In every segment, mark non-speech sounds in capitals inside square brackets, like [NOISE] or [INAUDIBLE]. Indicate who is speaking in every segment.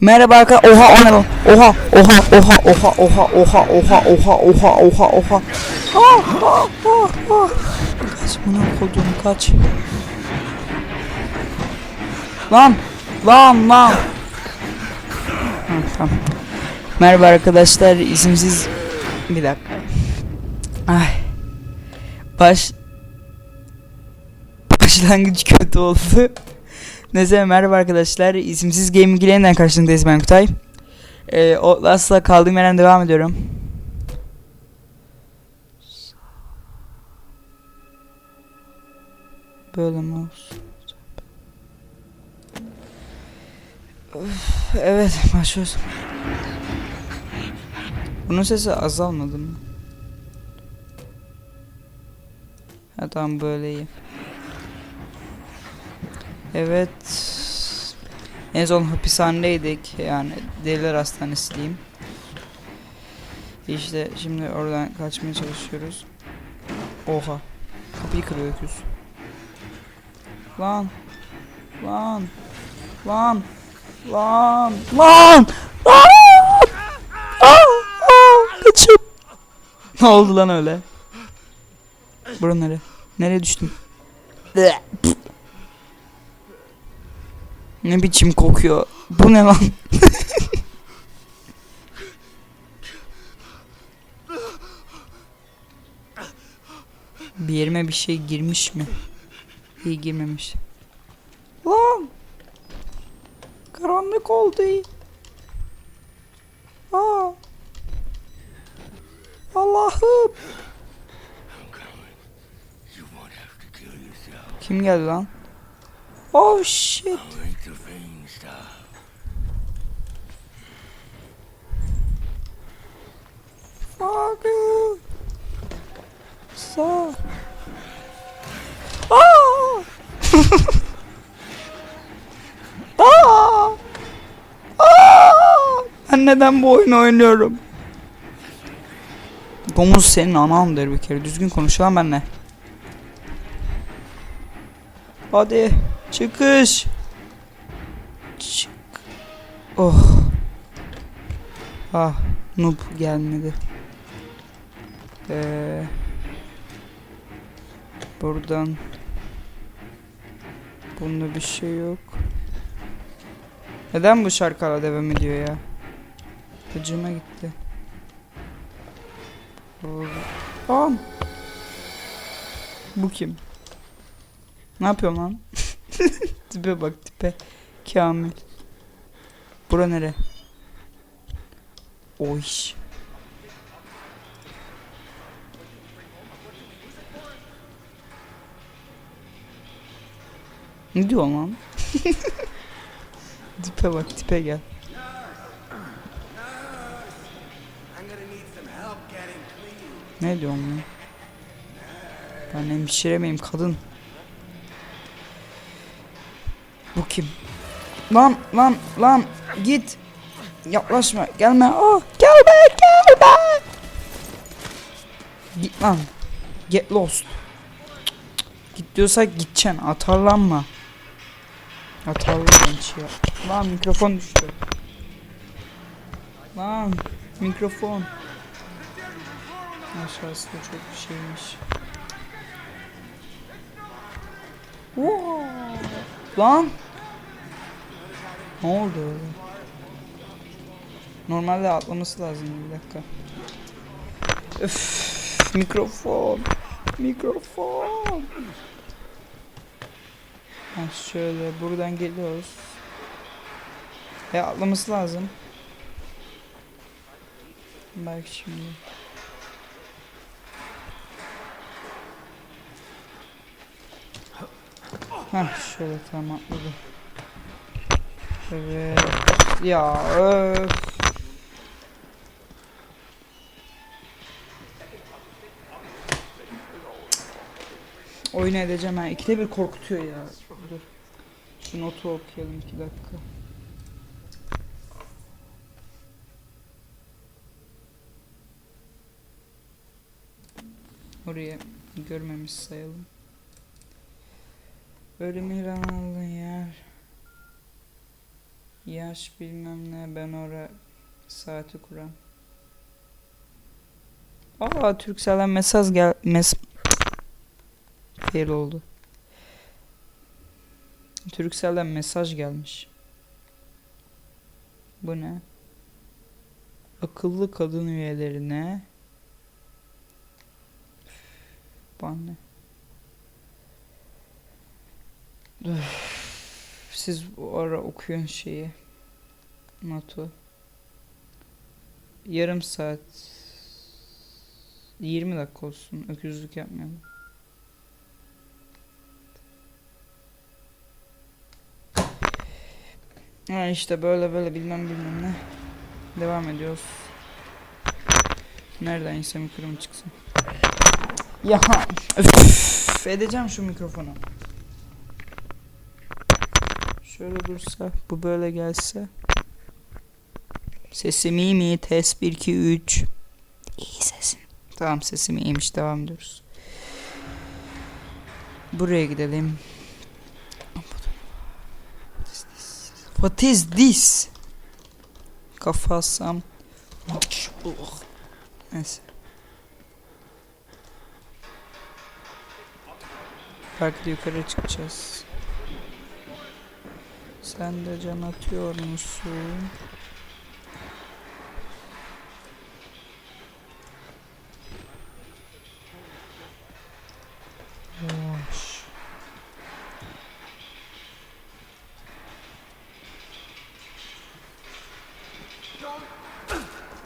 Speaker 1: Merhaba arkadaşlar. Oha o ne lan? Oha oha oha oha oha oha oha oha oha oha oha. Ah, ah, ah, ah. Kaç buna koydum kaç. Lan lan lan. Merhaba arkadaşlar isimsiz bir dakika. Ay. Baş başlangıç kötü oldu. Neyse merhaba arkadaşlar. İsimsiz Gaming ile yeniden karşınızdayız ben Kutay. Ee, Outlast'la kaldığım yerden devam ediyorum. Böyle mi olsun? Evet başlıyoruz. Bunun sesi azalmadı mı? Ha tamam böyle iyi. Evet. En son hapishanedeydik. Yani deliler hastanesi diyeyim. İşte şimdi oradan kaçmaya çalışıyoruz. Oha. Kapıyı kırıyor öküz. Lan. Lan. Lan. Lan. Lan. Lan. Aa, aa, kaçın. Ne oldu lan öyle? Bura nere? Nereye düştüm? Ne biçim kokuyor? Bu ne lan? [LAUGHS] bir yerime bir şey girmiş mi? İyi girmemiş. Lan! Karanlık oldu. Aa! Allah'ım! Kim geldi lan? Oh shit! You! Sağ. Aa! [LAUGHS] Aa! Aa! Ben neden bu oyunu oynuyorum? Domuz senin anandır bir kere. Düzgün konuş lan benimle. Hadi çıkış. Çık. Oh. Ah noob gelmedi. Ee, buradan bunda bir şey yok. Neden bu şarkı hala devam ediyor ya? Gıcıma gitti. Lan. Bu kim? Ne yapıyorum lan? [LAUGHS] tipe bak tipe. Kamil. Bura nere? Oy. Ne diyor lan? [LAUGHS] tipe bak tipe gel. Ne diyorsun lan? Ben hemşire miyim kadın? Bu kim? Lan lan lan git. Yaklaşma gelme. Oh gelme gelme. Git lan. Get lost. Git diyorsak gideceksin. Atarlanma. Atarlı genç ya. Lan mikrofon düştü. Lan mikrofon. Aşağısı da çok şeymiş. Wow. Lan. Ne oldu öyle? Normalde atlaması lazım bir dakika. Öf, mikrofon. Mikrofon. Ha şöyle buradan geliyoruz. Ve atlaması lazım. Bak şimdi. Heh şöyle tamam atladı. Evet. Ya öf. Oyun edeceğim ha. İkide bir korkutuyor ya. Şu notu okuyalım iki dakika. Oraya görmemiş sayalım. Ölüm ilan aldığın yer. Yaş bilmem ne ben ora saati kuran. Aa Türkcell'den mesaj gel mes fail oldu. Türkcell'den mesaj gelmiş. Bu ne? Akıllı kadın üyelerine Ban ne? Üf, Siz o ara okuyun şeyi. Notu. Yarım saat 20 dakika olsun. Öküzlük yapmayalım. Ha işte böyle böyle bilmem bilmem ne. Devam ediyoruz. Nereden ise mikrofon çıksın. Ya öf, edeceğim şu mikrofonu. Şöyle dursa, bu böyle gelse. Sesim iyi mi? Test 1 2 3. İyi sesin. Tamam sesim iyiymiş. Devam ediyoruz. Buraya gidelim. What is this? Kafa assam. Neyse. Belki yukarı çıkacağız. Sen de can atıyor musun?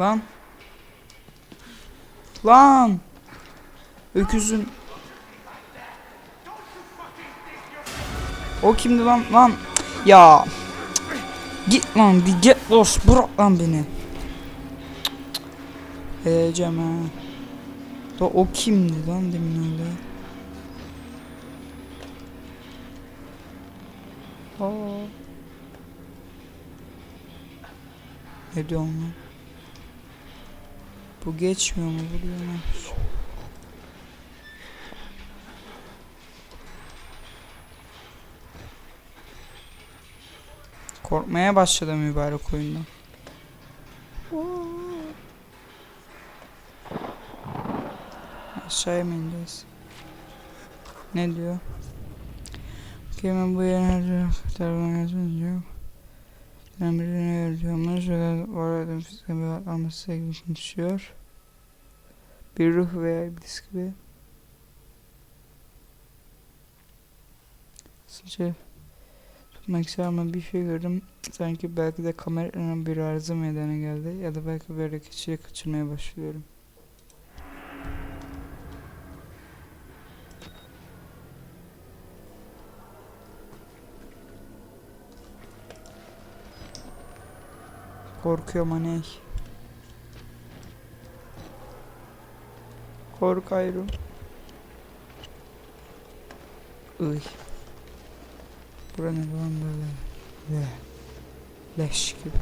Speaker 1: Lan. Lan. Öküzün. O kimdi lan? Lan. Ya. Git lan get lost bırak lan beni. Edeceğim ha. Da o kimdi lan demin öyle. Aa. Ne diyorsun lan? Bu geçmiyor mu? Vuruyor mu? Korkmaya başladım mübarek oyundan. Aşağıya mı ineceğiz? Ne diyor? Kimin bu yerine tarafından yazılıyor? Ben birine öğretiyorum. Şöyle oradan fiziksel bir alması gibi konuşuyor. Bir ruh veya iblis gibi. Sıcak tutmak ister ama bir şey gördüm. Sanki belki de kameranın bir arıza meydana geldi ya da belki böyle kişiyi kaçırmaya başlıyorum. Korkuyorum aney. Kork ayrı. Iy. Bura ne lan böyle? Le. Leş gibi.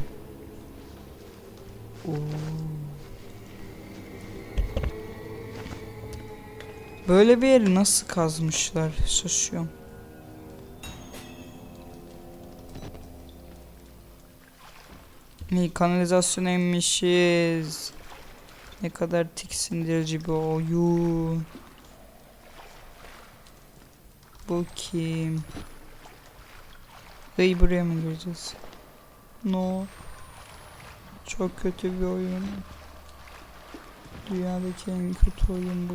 Speaker 1: Oo. Böyle bir yeri nasıl kazmışlar? Şaşıyorum. İyi kanalizasyona inmişiz. Ne kadar tiksindirici bir oyun. Bu kim? Dayı buraya mı gireceğiz? No. Çok kötü bir oyun. Dünyadaki en kötü oyun bu.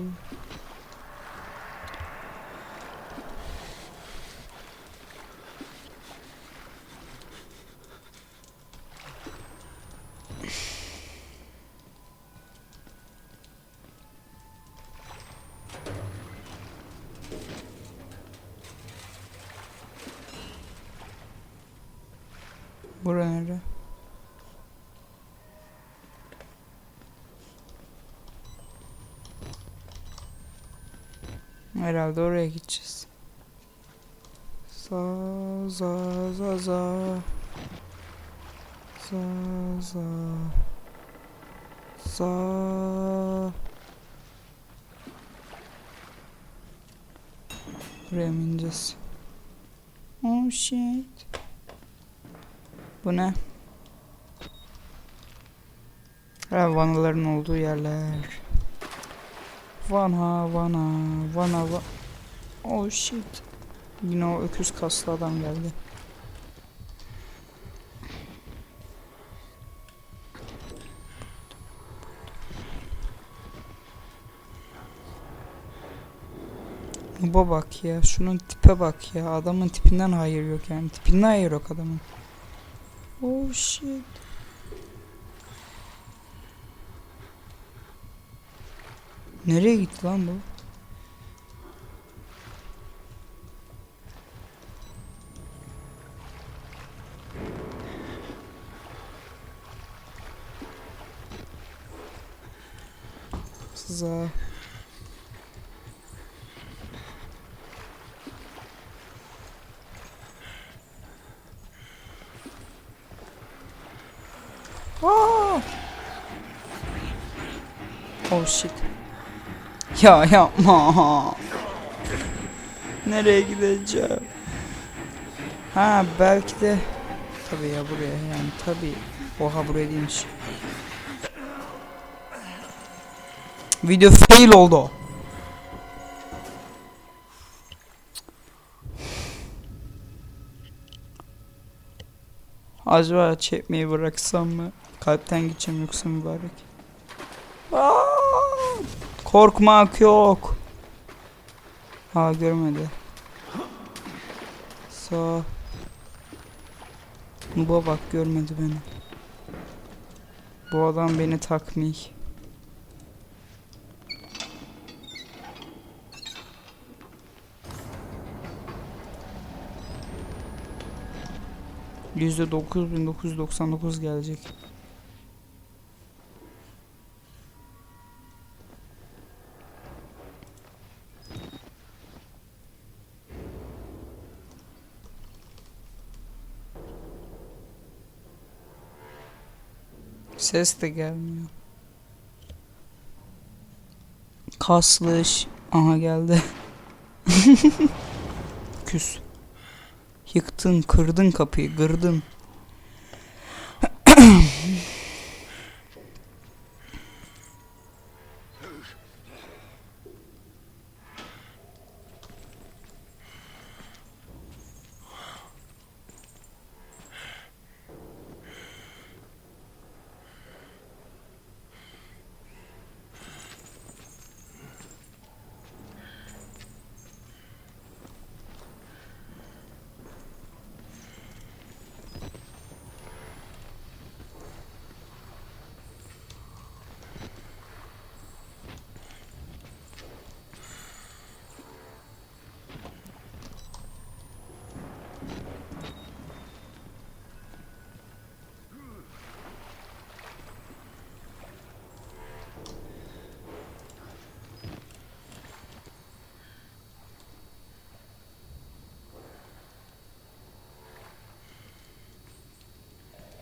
Speaker 1: Bura nere? Herhalde oraya gideceğiz. Za za za za. Za za. Za. Buraya mı ineceğiz? Oh shit. Bu ne? Ha, vanaların olduğu yerler. Vana, vana, vana, va... Oh shit. Yine o öküz kaslı adam geldi. Nuba bak ya. Şunun tipe bak ya. Adamın tipinden hayır yok yani. Tipinden hayır yok adamın. Oh shit. Nereye gitti lan bu? Za. Aa! Oh shit. Ya yapma. Nereye gideceğim? Ha belki de tabii ya buraya yani tabii. Oha buraya değilmiş. Video fail oldu. Acaba çekmeyi bıraksam mı? Kalpten gideceğim yoksa mübarek. Aa! Korkmak yok. Ha görmedi. Sağ. Nuba bak görmedi beni. Bu adam beni takmıyor. Yüzde dokuz bin dokuz yüz doksan dokuz gelecek. Ses de gelmiyor. Kaslış. Aha geldi. [LAUGHS] Küs. Yıktın, kırdın kapıyı, kırdın. [CLEARS THROAT]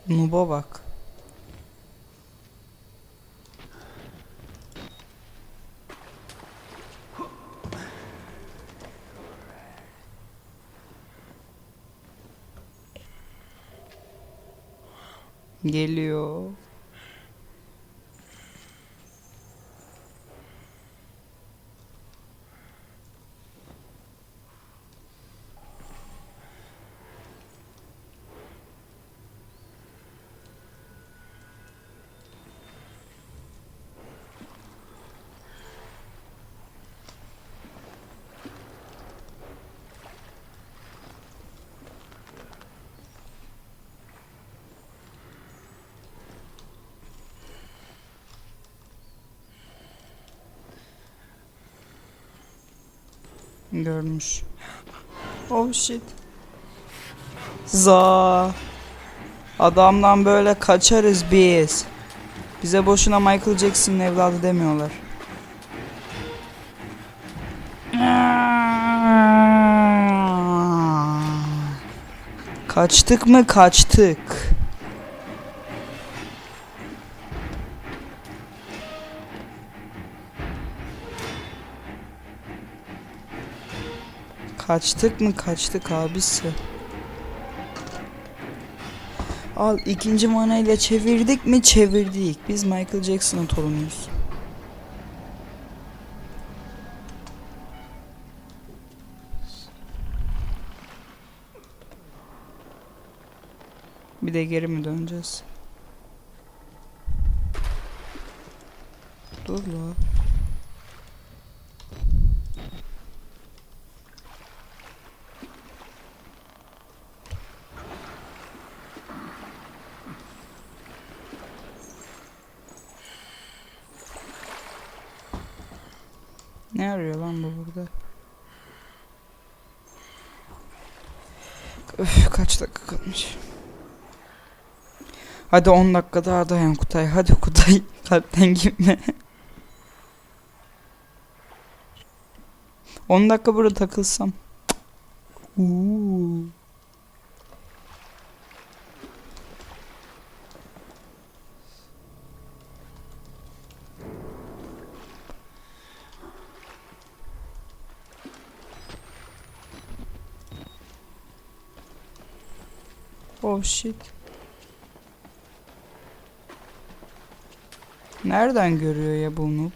Speaker 1: Nuba bak. Geliyor. Görmüş. Oh shit. Za. Adamdan böyle kaçarız biz. Bize boşuna Michael Jackson'ın evladı demiyorlar. Kaçtık mı kaçtık. Kaçtık mı kaçtık abisi. Al ikinci manayla çevirdik mi çevirdik. Biz Michael Jackson'ın torunuyuz. Bir de geri mi döneceğiz? Dur la. Ne arıyor lan bu burada? Öf kaç dakika kalmış. Hadi 10 dakika daha dayan Kutay. Hadi Kutay. [LAUGHS] Kalpten gitme. 10 dakika burada takılsam. Uuu. Oh shit. Nereden görüyor ya bu?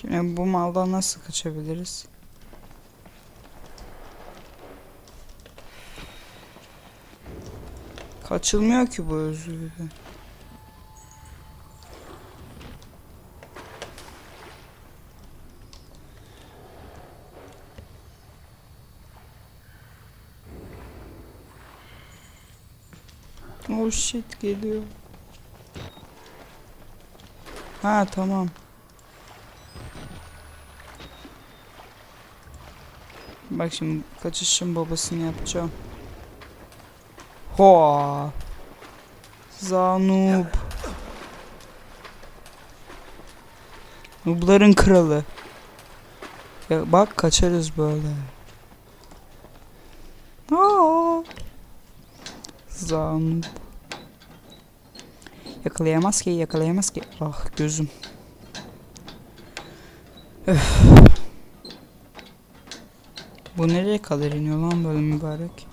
Speaker 1: Şimdi bu maldan nasıl kaçabiliriz? Kaçılmıyor ki bu özgürlükten. Oh shit geliyor. Ha tamam. Bak şimdi kaçışın babasını yapacağım. Hoa. Zanub. Nubların kralı. Ya bak kaçarız böyle. Aa. Zanub. Yakalayamaz ki, yakalayamaz ki. Ah gözüm. Öf. Bu nereye kadar iniyor lan böyle mübarek?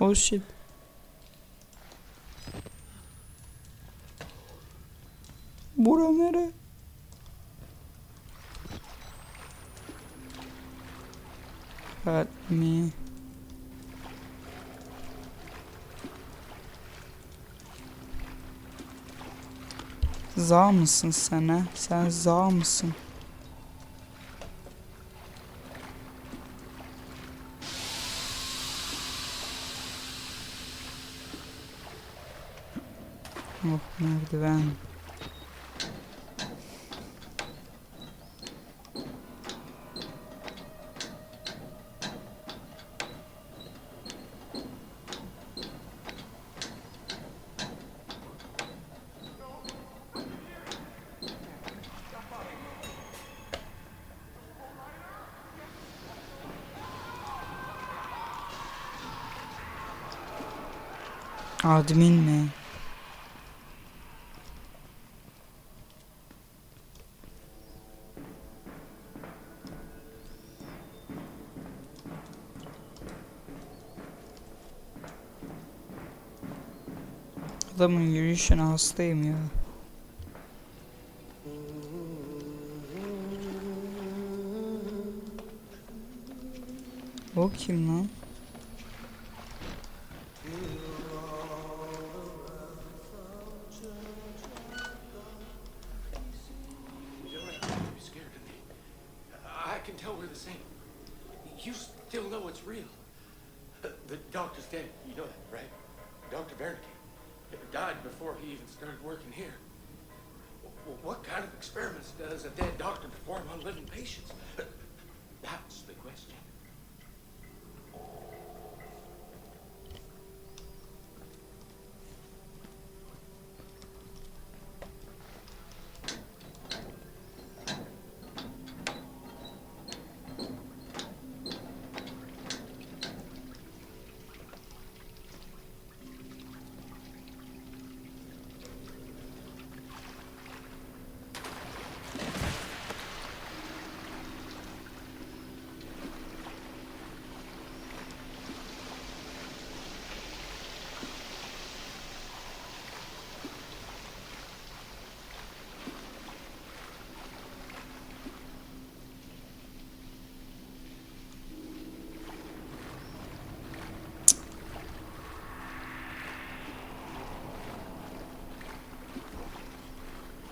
Speaker 1: Oh shit. Bura nere? Help me. Za mısın sen ha? Sen za mısın? Oh merdiven. Admin mi? Adamın yürüyüşüne hastayım ya. O kim lan?
Speaker 2: Still know it's real. The doctors dead. You know that, right? Dr. Wernicke. Died before he even started working here. Well, what kind of experiments does a dead doctor perform on living patients? That's the question.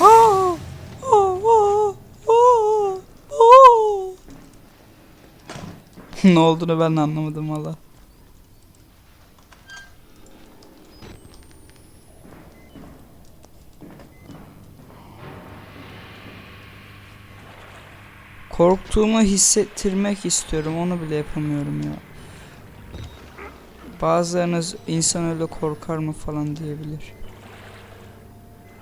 Speaker 1: Aa! [LAUGHS] Aa! ne olduğunu ben de anlamadım valla. Korktuğumu hissettirmek istiyorum. Onu bile yapamıyorum ya. Bazılarınız insan öyle korkar mı falan diyebilir.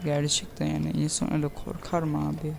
Speaker 1: Gerçekten yani insan öyle korkar mı abi?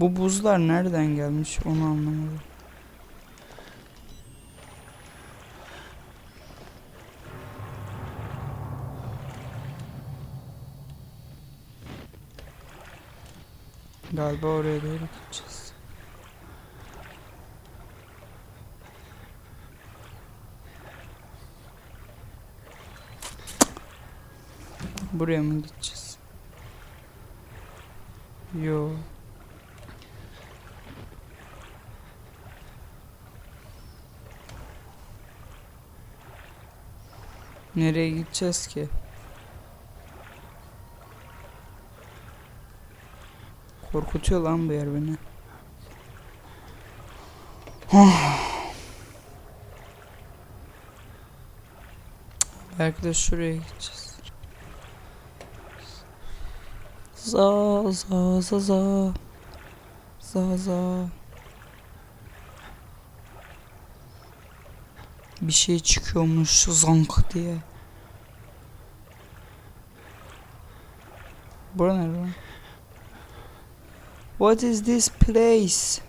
Speaker 1: Bu buzlar nereden gelmiş onu anlamadım. Galiba oraya doğru gideceğiz. Buraya mı gideceğiz? Yo. Nereye gideceğiz ki? Korkutuyor lan bu yer beni. [SIGHS] Belki de şuraya gideceğiz. Za za za za. Za za. Bir şey çıkıyormuş zank diye. Bura ne? What is this place?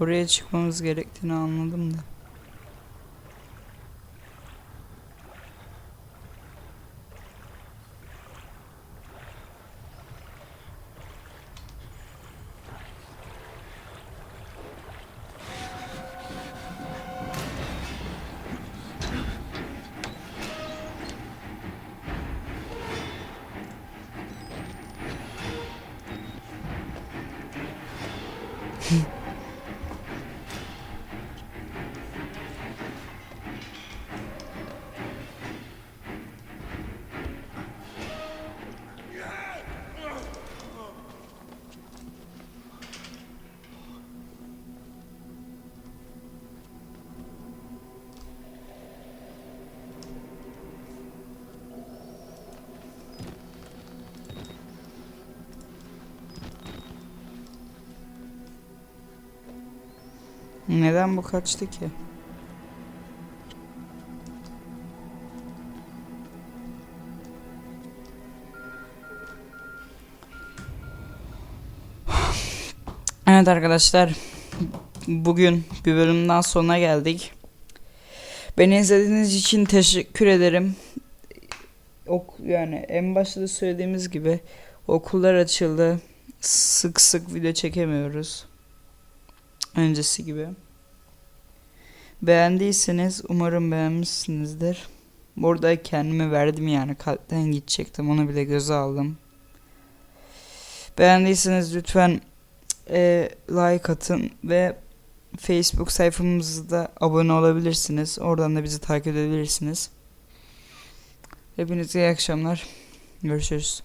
Speaker 1: Buraya çıkmamız gerektiğini anladım da. Neden bu kaçtı ki? Evet arkadaşlar. Bugün bir bölümden sonuna geldik. Beni izlediğiniz için teşekkür ederim. Ok yani en başta da söylediğimiz gibi okullar açıldı. Sık sık video çekemiyoruz. Öncesi gibi. Beğendiyseniz umarım beğenmişsinizdir. Burada kendimi verdim yani kalpten gidecektim onu bile göze aldım. Beğendiyseniz lütfen e, like atın ve Facebook sayfamızda abone olabilirsiniz. Oradan da bizi takip edebilirsiniz. Hepinize iyi akşamlar. Görüşürüz.